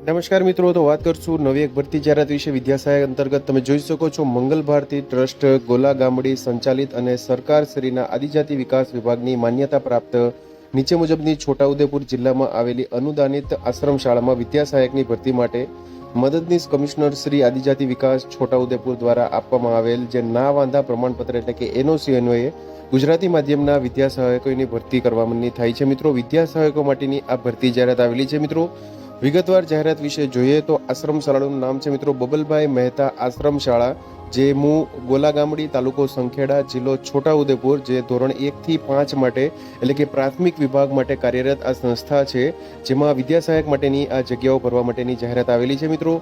નમસ્કાર મિત્રો, તો વાત કરશું નવી એક ભરતી જાહેરાત વિશે. વિદ્યાસહાયક અંતર્ગત તમે જોઈ શકો છો, મંગલ ભારતી ટ્રસ્ટ, ગોલા ગામડી સંચાલિત અને સરકાર શ્રીના આદિજાતિ વિકાસ વિભાગની માન્યતા પ્રાપ્ત નીચે મુજબની છોટાઉદેપુર જિલ્લામાં આવેલી અનુદાનિત આશ્રમ શાળામાં વિદ્યાસહાયકની ભરતી માટે મદદનીશ કમિશનર શ્રી આદિજાતિ વિકાસ છોટાઉદેપુર દ્વારા આપવામાં આવેલ જે ના વાંધા પ્રમાણપત્ર એટલે કે એનઓસી અન્વયે ગુજરાતી માધ્યમના વિદ્યાસહાયકોની ભરતી કરવાની થાય છે. મિત્રો, વિદ્યાસહાયકો માટેની આ ભરતી જાહેરાત આવેલી છે. મિત્રો વિગતવાર જાહેરાત વિશે જોઈએ તો આશ્રમ શાળાનું નામ છે મિત્રો બબલભાઈ મહેતા આશ્રમ શાળા, જે ગોલા ગોલાગામડી તાલુકો સંખેડા જિલ્લો છોટાઉદેપુર, જે ધોરણ એકથી પાંચ માટે એટલે કે પ્રાથમિક વિભાગ માટે કાર્યરત આ સંસ્થા છે, જેમાં વિદ્યાસહાયક માટેની આ જગ્યાઓ ભરવા માટેની જાહેરાત આવેલી છે મિત્રો.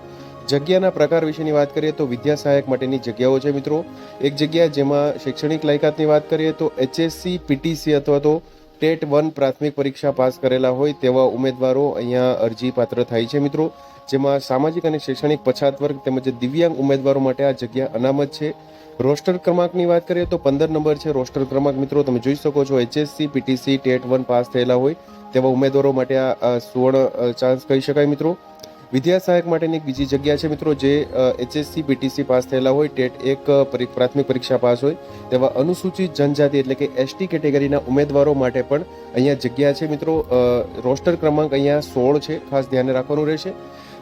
જગ્યાના પ્રકાર વિશેની વાત કરીએ તો વિદ્યાસહાયક માટેની જગ્યાઓ છે મિત્રો. એક જગ્યા જેમાં શૈક્ષણિક લાયકાતની વાત કરીએ તો એચએસસી, પીટીસી અથવા તો ટેટ વન પ્રાથમિક પરીક્ષા પાસ કરેલા હોય તેવા ઉમેદવારો અહીંયા અરજી પાત્ર થાય છે, મિત્રો. જેમાં સામાજિક અને શૈક્ષણિક પછાત વર્ગ તેમજ દિવ્યાંગ ઉમેદવારો માટે આ જગ્યા અનામત છે. રોસ્ટર ક્રમાંકની વાત કરીએ તો પંદર નંબર છે રોસ્ટર ક્રમાંક, મિત્રો. તમે જોઈ શકો છો HSC, PTC, TET one pass થયેલા હોય તેવા ઉમેદવારો માટે આ સુવર્ણ ચાન્સ કહી શકાય, મિત્રો. વિદ્યાસહાયક માટેની એક બીજી જગ્યા છે મિત્રો જે એચએસસી પીટીસી પાસ થયેલા હોય, ટેટ એક પ્રાથમિક પરીક્ષા પાસ હોય, તેવા અનુસૂચિત જનજાતિ એટલે કે એસટી કેટેગરીના ઉમેદવારો માટે પણ અહીંયા જગ્યા છે મિત્રો. રોસ્ટર ક્રમાંક અહીંયા સોળ છે, ખાસ ધ્યાને રાખવાનું રહેશે.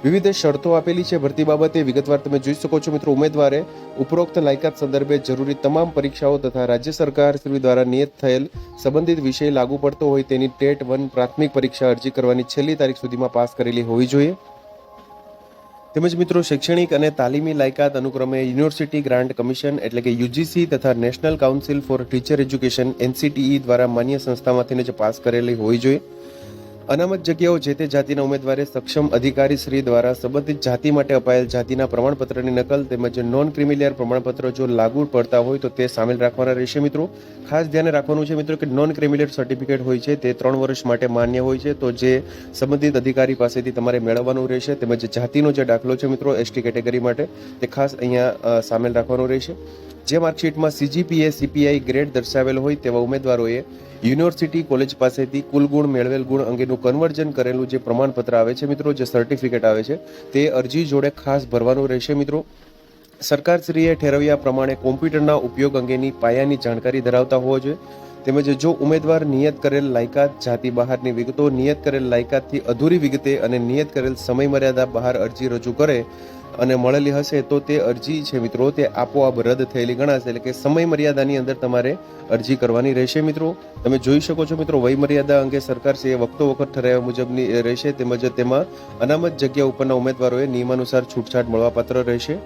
વિવિધ શરતો આપેલી છે ભરતી બાબતે, વિગતવાર તમે જોઈ શકો છો મિત્રો ઉમેદવારે ઉપરોક્ત લાયકાત સંદર્ભે જરૂરી તમામ પરીક્ષાઓ તથા રાજ્ય સરકાર શ્રી દ્વારા નિયત થયેલ સંબંધિત વિષય લાગુ પડતો હોય તેની ટેટ વન પ્રાથમિક પરીક્ષા અરજી કરવાની છેલ્લી તારીખ સુધીમાં પાસ કરેલી હોવી જોઈએ. તેમજ મિત્રો શૈક્ષણિક અને તાલીમી લાયકાત અનુક્રમે યુનિવર્સિટી ગ્રાન્ટ કમિશન એટલે કે યુજીસી તથા national council for teacher education, NCTE દ્વારા માન્ય સંસ્થામાંથી જ પાસ કરેલી હોવી જોઈએ. અનામત જગ્યાઓ જે તે જાતિના ઉમેદવારે સક્ષમ અધિકારી શ્રી દ્વારા સંબંધિત જાતિ માટે અપાયેલ જાતિના પ્રમાણપત્રની નકલ તેમજ નોન ક્રિમિલિયર પ્રમાણપત્ર જો લાગુ પડતા હોય તો તે સામેલ રાખવાના રહેશે મિત્રો. ખાસ ધ્યાને રાખવાનું છે મિત્રો કે નોન ક્રિમિલિયર સર્ટિફિકેટ હોય છે તે ત્રણ વર્ષ માટે માન્ય હોય છે તો જે સંબંધિત અધિકારી પાસેથી તમારે મેળવવાનું રહેશે તેમજ જાતિનો જે દાખલો છે મિત્રો એસટી કેટેગરી માટે તે ખાસ અહીંયા સામેલ રાખવાનું રહેશે. જે માર્કશીટમાં સીજીપીએ સીપીઆઈ ગ્રેડ દર્શાવેલ હોય તેવા ઉમેદવારોએ યુનિવર્સિટી કોલેજ પાસેથી કુલ ગુણ મેળવેલ ગુણ અંગેનું કન્વર્જન કરેલું જે પ્રમાણપત્ર આવે છે મિત્રો, જે સર્ટિફિકેટ આવે છે, તે અરજી જોડે ખાસ ભરવાનું રહેશે મિત્રો. સરકારશ્રીએ ઠેરવ્યા પ્રમાણે કોમ્પ્યુટરના ઉપયોગ અંગેની પાયાની જાણકારી ધરાવતા હોવો જોઈએ. તેમજ જો ઉમેદવાર નિયત કરેલ લાયકાત જાતિ બહારની વિગતો, નિયત કરેલ લાયકાતથી અધૂરી વિગતે અને નિયત કરેલ સમયમર્યાદા બહાર અરજી રજૂ કરે અને મળેલી હશે તો તે અરજી છે મિત્રો, તે આપોઆપ રદ થયેલી ગણાશે. એટલે કે સમય મર્યાદાની અંદર તમારે અરજી કરવાની રહેશે મિત્રો. તમે જોઈ શકો છો મિત્રો વય મર્યાદા અંગે સરકારશ્રીએ વખતો વખત ઠરાવ્યા મુજબની રહેશે. તેમજ તેમાં અનામત જગ્યા ઉપરના ઉમેદવારોએ નિયમાનુસાર છૂટછાટ મળવાપાત્ર રહેશે.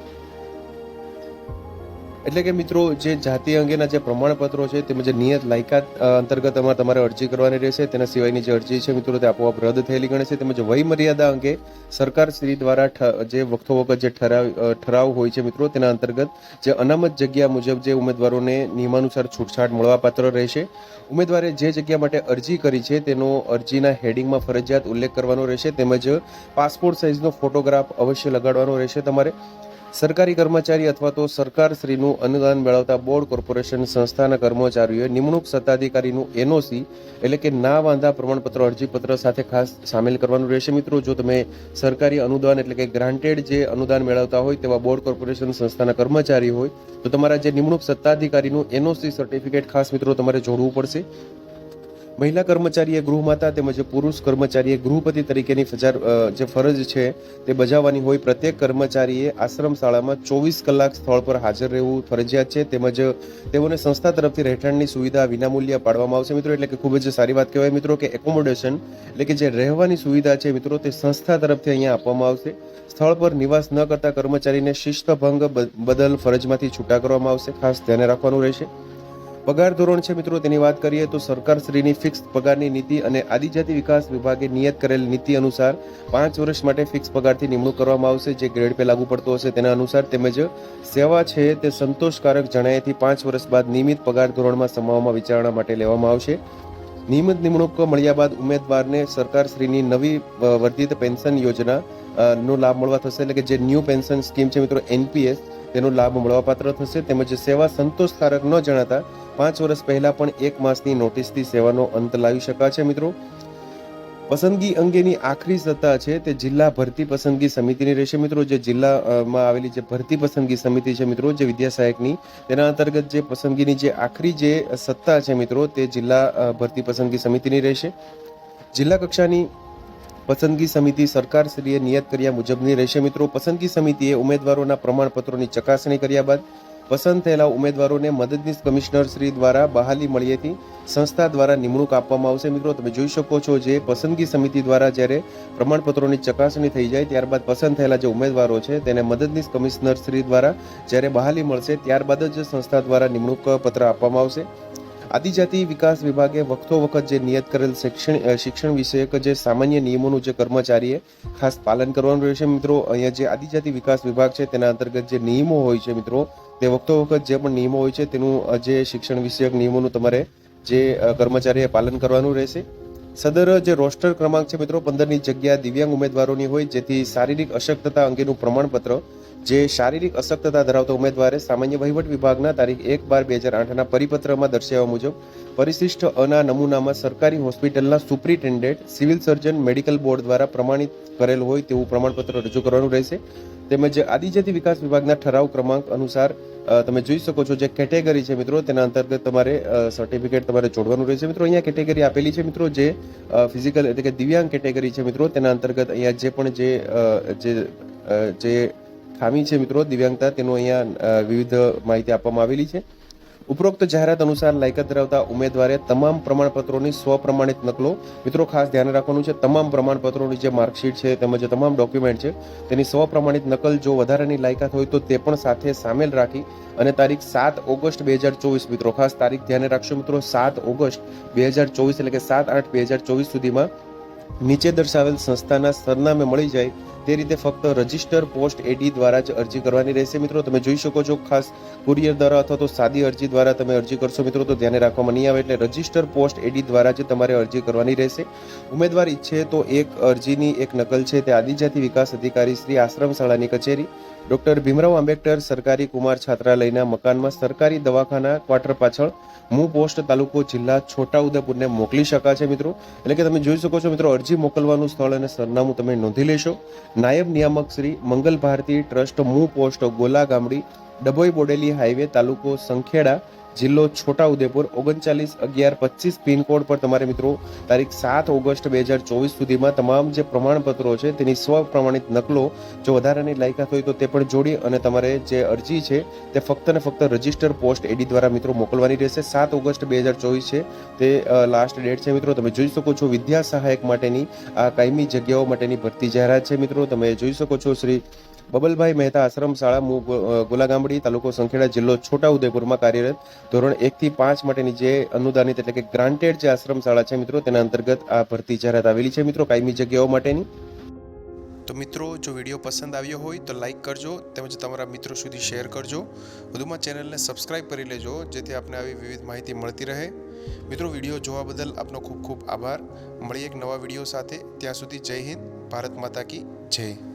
એટલે કે મિત્રો, જે જાતિ અંગેના જે પ્રમાણપત્રો છે, તેમજ નિયત લાયકાત અંતર્ગત અમારે તમારે અરજી કરવાની રહેશે. તેના સિવાયની જે અરજી છે, મિત્રો, તે આપોઆપ રદ થયેલી ગણે છે. તેમજ વય મર્યાદા અંગે સરકાર શ્રી દ્વારા જે વખતો વખત જે ઠરાવ ઠરાવ હોય છે, મિત્રો, તેના અંતર્ગત જે અનામત જગ્યા મુજબ જે ઉમેદવારોને નિયમાનુસાર છૂટછાટ મળવાપાત્ર રહેશે. ઉમેદવારે જે જગ્યા માટે અરજી કરી છે, તેનો અરજીના હેડિંગમાં ફરજિયાત ઉલ્લેખ કરવાનો રહેશે. તેમજ પાસપોર્ટ સાઇઝનો ફોટોગ્રાફ અવશ્ય લગાડવાનો રહેશે તમારે. સરકારી કર્મચારી અથવા તો સરકાર શ્રીનું અનુદાન મેળવતા બોર્ડ કોર્પોરેશન સંસ્થાના કર્મચારીઓએ નિમણૂક સત્તાધિકારીનું એનઓસી, એટલે કે ના વાંધા પ્રમાણપત્ર, અરજીપત્ર સાથે ખાસ સામેલ કરવાનું રહેશે. મિત્રો, જો તમે સરકારી અનુદાન, એટલે કે ગ્રાન્ટેડ જે અનુદાન મેળવતા હોય તેવા બોર્ડ કોર્પોરેશન સંસ્થાના કર્મચારી હોય, તો તમારા જે નિમણૂક સત્તાધિકારીનું એનઓસી સર્ટિફિકેટ ખાસ મિત્રો તમારે જોડવું પડશે. મહિલા કર્મચારીએ ગૃહમાતા તેમજ પુરુષ કર્મચારીએ ગૃહપતિ તરીકેની ફજાર જે ફરજ છે તે બજાવવાની હોય, પ્રત્યેક કર્મચારીએ આશ્રમ શાળામાં ચોવીસ કલાક સ્થળ પર હાજર રહેવું ફરજિયાત છે. તેમજ તેઓને સંસ્થા તરફથી રહેઠાણની સુવિધા વિનામૂલ્ય પાડવામાં આવશે. મિત્રો, એટલે કે ખૂબ જ સારી વાત કહેવાય. મિત્રો, કે એકોમોડેશન એટલે કે જે રહેવાની સુવિધા છે, મિત્રો, તે સંસ્થા તરફથી અહીંયા આપવામાં આવશે. સ્થળ પર નિવાસ ન કરતા કર્મચારીને શિસ્તભંગ બદલ ફરજમાંથી છૂટા કરવામાં આવશે. ખાસ ધ્યાને રાખવાનું રહેશે. પગાર ધોરણ છે મિત્રો, તેની વાત કરીએ તો સરકારશ્રીની ફિક્સ પગારની નીતિ અને આદિજાતિ વિકાસ વિભાગે નિયત કરેલ નીતિ અનુસાર પાંચ વર્ષ માટે ફિક્સ પગારથી નિમણૂક કરવામાં આવશે. જે ગ્રેડ પે લાગુ પડતો હશે તેના અનુસાર તેમજ સેવા છે તે સંતોષકારક જણાયેથી પાંચ વર્ષ બાદ નિયમિત પગાર ધોરણમાં સમાવવામાં વિચારણા માટે લેવામાં આવશે. નિયમિત નિમણૂક મળ્યા બાદ ઉમેદવારને સરકારશ્રીની નવી વર્ધિત પેન્શન યોજના નો લાભ મળવા થશે. એટલે કે જે ન્યૂ પેન્શન સ્કીમ છે મિત્રો એનપીએસ તેનો લાભ મળવાપાત્ર થશે. તેમજ સેવા સંતોષકારક ન જણાતા પાંચ વર્ષ પહેલા પણ એક માસની નોટિસથી સેવાનો અંત લાવી શકાશે, મિત્રો. પસંદગી અંગેની આખરી સત્તા છે તે જિલ્લા ભરતી પસંદગી સમિતિની રહેશે, મિત્રો. જે જિલ્લામાં આવેલી જે ભરતી પસંદગી સમિતિ છે, મિત્રો, જે વિદ્યા સહાયકની, તેના અંતર્ગત જે પસંદગીની જે આખરી જે સત્તા છે, મિત્રો, તે જિલ્લા ભરતી પસંદગી સમિતિની રહેશે. જિલ્લા કક્ષાની પસંદગી સમિતિ સરકારશ્રીએ નિયત કર્યા મુજબની રહેશે, મિત્રો. પસંદગી સમિતિએ ઉમેદવારોના પ્રમાણપત્રોની ચકાસણી કર્યા બાદ પસંદ થયેલા ઉમેદવારોને મદદનીશ કમિશનર શ્રી દ્વારા બહાલી મળી હતી. સંસ્થા દ્વારા નિમણૂક આપવામાં આવશે. મિત્રો, તમે જોઈ શકો છો જે પસંદગી સમિતિ દ્વારા જ્યારે પ્રમાણપત્રોની ચકાસણી થઈ જાય ત્યારબાદ પસંદ થયેલા જે ઉમેદવારો છે તેને મદદનીશ કમિશનર શ્રી દ્વારા જ્યારે બહાલી મળશે ત્યારબાદ જ સંસ્થા દ્વારા નિમણૂક પત્ર આપવામાં આવશે. આદિજાતિ વિકાસ વિભાગે વખતો વખત જે નિયત કરેલ શિક્ષણ શિક્ષણ વિષયક જે સામાન્ય નિયમોનું જે કર્મચારીએ ખાસ પાલન કરવાનું રહેશે મિત્રો. અહીંયા જે આદિજાતિ વિકાસ વિભાગ છે તેના અંતર્ગત જે નિયમો હોય છે મિત્રો, તે વખતો વખત જે પણ નિયમો હોય છે તેનું જે શિક્ષણ વિષયક નિયમોનું તમારે જે કર્મચારીએ પાલન કરવાનું રહેશે. સદર જે રોસ્ટર ક્રમાંક છે મિત્રો, પંદરની જગ્યા દિવ્યાંગ ઉમેદવારોની હોય, જેથી શારીરિક અશક્તતા અંગેનું પ્રમાણપત્ર જે શારીરિક અશક્તતા ધરાવતા ઉમેદવારે સામાન્ય વહીવટ વિભાગના તારીખ એક બાર બે હજાર આઠના પરિપત્રમાં દર્શાવ્યા મુજબ પરિશિષ્ટ અના નમૂનામાં સરકારી હોસ્પિટલના superintendent, civil surgeon, medical board દ્વારા પ્રમાણિત કરેલ હોય તેવું પ્રમાણપત્ર રજૂ કરવાનું રહેશે. તેમજ આદિજાતિ વિકાસ વિભાગના ઠરાવ ક્રમાંક અનુસાર તમે જોઈ શકો છો જે કેટેગરી છે મિત્રો, તેના અંતર્ગત તમારે સર્ટિફિકેટ તમારે જોડવાનું રહેશે. મિત્રો, અહીંયા કેટેગરી આપેલી છે મિત્રો, જે ફિઝિકલ એટલે કે દિવ્યાંગ કેટેગરી છે મિત્રો, તેના અંતર્ગત અહીંયા જે પણ જે જે ખામી છે મિત્રો, દિવ્યાંગતા, તેનું અહીંયા વિવિધ માહિતી આપવામાં આવેલી છે. ઉપરોક્ત જાહેરાત અનુસાર લાયકાત ધરાવતા ઉમેદવારે તમામ પ્રમાણપત્રોની સ્વપ્રમાણિત નકલો, મિત્રો ખાસ ધ્યાન રાખવાનું છે, તમામ પ્રમાણપત્રોની જે માર્કશીટ છે, તેમજ તમામ ડોક્યુમેન્ટ છે, તેની સ્વપ્રમાણિત નકલ જો વધારાની લાયકાત હોય તો તે પણ સાથે સામેલ રાખી અને તારીખ સાત ઓગસ્ટ બે હજાર ચોવીસ, મિત્રો, ખાસ તારીખ ધ્યાને રાખશો મિત્રો, સાત ઓગસ્ટ બે હજાર ચોવીસ એટલે કે સાત આઠ બે હજાર ચોવીસ સુધીમાં નીચે દર્શાવેલ સંસ્થાના સરનામે મળી જાય તે રીતે ફક્ત રજિસ્ટર પોસ્ટ એડી દ્વારા જ અરજી કરવાની રહેશે. મિત્રો, તમે જોઈ શકો છો, ખાસ કુરિયર દ્વારા અથવા તો સાદી અરજી દ્વારા તમે અરજી કરશો. મિત્રો, તો ધ્યાને રાખવામાં નહીં આવે એટલે રજિસ્ટર પોસ્ટ એડી દ્વારા જ તમારે અરજી કરવાની રહેશે. ઉમેદવાર ઈચ્છે તો એક અરજીની એક નકલ છે, તે આદિજાતિ વિકાસ અધિકારી શ્રી આશ્રમ શાળાની કચેરી. ડોક્ટર ભીમરાવ આંબેડકર સરકારી કુમાર છાત્રાલયના મકાનમાં સરકારી દવાખાના ક્વાર્ટર પાછળ મુ પોસ્ટ તાલુકો જિલ્લા છોટાઉદેપુરને મોકલી શકાશે, મિત્રો. એટલે કે તમે જોઈ શકો છો, મિત્રો, અરજી મોકલવાનું સ્થળ અને સરનામું તમે નોંધી લેશો. નાયબ નિયામક શ્રી મંગલ ભારતી ટ્રસ્ટ મૂ પોસ્ટ ગોલા ગામડી ડભોઈ બોડેલી હાઈવે તાલુકો સંખેડા જિલ્લો છોટાઉદેપુર, ઓગણચાલીસ, અગિયાર, પચીસ પિનકોડ પર તમારે મિત્રો તારીખ સાત ઓગસ્ટ બે હજાર ચોવીસ સુધીમાં તમામ જે પ્રમાણપત્રો છે, તેની સ્વપ્રમાણિત નકલો જો વધારાની લાયકાત હોય તો તે પણ જોડી અને તમારે જે અરજી છે, તે ફક્ત ને ફક્ત રજિસ્ટર પોસ્ટ એડી દ્વારા મિત્રો મોકલવાની રહેશે. સાત ઓગસ્ટ બે હજાર ચોવીસ છે, તે લાસ્ટ ડેટ છે મિત્રો. તમે જોઈ શકો છો વિદ્યા સહાયક માટેની આ કાયમી જગ્યાઓ માટેની ભરતી જાહેરાત છે મિત્રો. તમે જોઈ શકો છો શ્રી બબલભાઈ મહેતા આશ્રમ શાળા ગોલાગામડી તાલુકો સંખેડા જિલ્લો છોટાઉદેપુરમાં કાર્યરત ધોરણ એક થી પાંચ માટેની જે અનુદાનિત એટલે કે ગ્રાન્ટેડ જે આશ્રમ શાળા છે મિત્રો, તેના અંતર્ગત આ ભરતી જાહેરાત આવેલી છે મિત્રો, કાયમી જગ્યાઓ માટેની. તો મિત્રો, જો વીડિયો પસંદ આવ્યો હોય તો લાઈક કરજો, તેમજ તમારા મિત્રો સુધી શેર કરજો. વધુમાં ચેનલને સબસ્ક્રાઇબ કરી લેજો, જેથી આપને આવી વિવિધ માહિતી મળતી રહે. મિત્રો, વીડિયો જોવા બદલ આપનો ખૂબ ખૂબ આભાર. મળીએ એક નવા વીડિયો સાથે. ત્યાં સુધી જય હિન્દ, ભારત માતા કી જય.